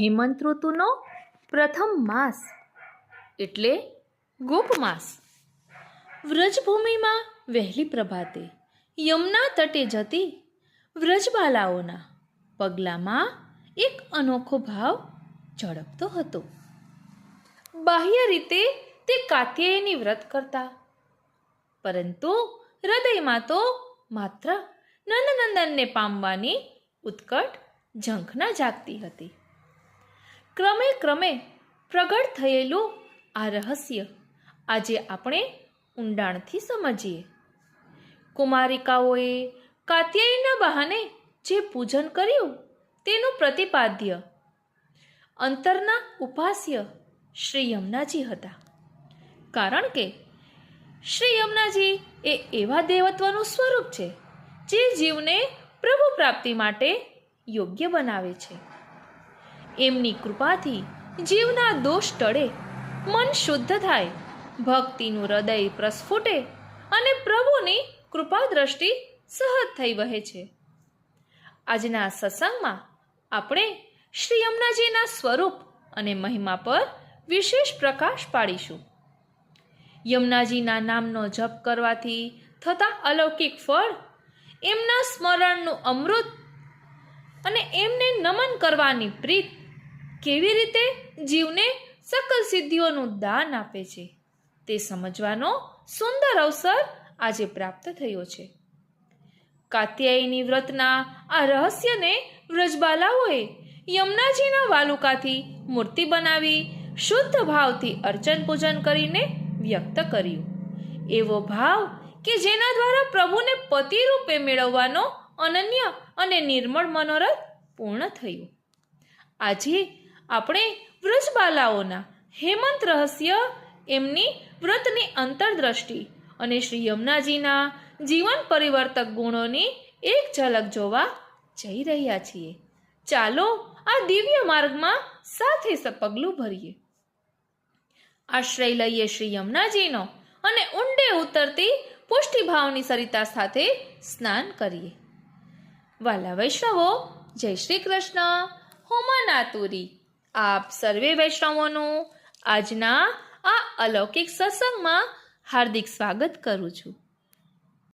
હેમંત ઋતુનો પ્રથમ માસ એટલે ગોપ માસ. વ્રજભૂમિમાં વહેલી પ્રભાતે યમુના તટે જતી વ્રજબાલાઓના પગલામાં એક અનોખો ભાવ ઝળકતો હતો. બાહ્ય રીતે તે કાત્યાયની વ્રત કરતા. પરંતુ હૃદયમાં તો માત્ર નંદનંદનને પામવાની ઉત્કટ ઝંખના જાગતી હતી. ક્રમે ક્રમે પ્રગટ થયેલું આ રહસ્ય આજે આપણે ઊંડાણથી સમજીએ. કુમારિકાઓએ કાત્યાયના બહાને જે પૂજન કર્યું તેનું પ્રતિપાદ્ય અંતરના ઉપાસ્ય શ્રી યમુનાજી હતા. કારણ કે શ્રી યમુનાજી એ એવા દેવત્વનું સ્વરૂપ છે જે જીવને પ્રભુ પ્રાપ્તિ માટે યોગ્ય બનાવે છે. એમની કૃપાથી જીવના દોષ ટળે. મન શુદ્ધ થાય. ભક્તિનું હૃદય પ્રસ્ફુટે અને પ્રભુની કૃપા દ્રષ્ટિ સહજ થઈ વહે છે. આજના સત્સંગમાં આપણે શ્રી યમુનાજીના સ્વરૂપ અને મહિમા પર વિશેષ પ્રકાશ પાડીશું. યમુનાજીના નામનો જપ કરવાથી થતા અલૌકિક ફળ, એમના સ્મરણનું અમૃત અને એમને નમન કરવાની પ્રીત કેવી રીતે જીવને સકલ સિદ્ધિઓનું દાન આપે છે તે સમજવાનો સુંદર અવસર આજે પ્રાપ્ત થયો છે. કાત્યાયની વ્રતના આ રહસ્યને વ્રજબાલાઓએ યમુનાજીના વાલુકાથી મૂર્તિ બનાવી શુદ્ધ ભાવથી અર્ચન પૂજન કરીને વ્યક્ત કર્યું. એવો ભાવ કે જેના દ્વારા પ્રભુને પતિ રૂપે મેળવવાનો અનન્ય અને નિર્મળ મનોરથ પૂર્ણ થયું. આજે આપણે વ્રજબાલાઓના હેમંત રહસ્ય, એમની વ્રતની અંતરદ્રષ્ટિ અને શ્રી યમુનાજીના જીવન પરિવર્તક ગુણોની એક ઝલક જોવા જઈ રહ્યા છીએ. ચાલો આ દિવ્ય માર્ગમાં સાથે પગલું ભરીએ. આશ્રય લઈએ શ્રી યમુનાજીનો અને ઊંડે ઉતરતી પુષ્ટિભાવની સરિતા સાથે સ્નાન કરીએ. વાલા વૈષ્ણવો, જય શ્રી કૃષ્ણ. હોમાનાતુરી આપ સર્વે વૈષ્ણવોનું આજના આ અલૌકિક સત્સંગમાં હાર્દિક સ્વાગત કરું છું.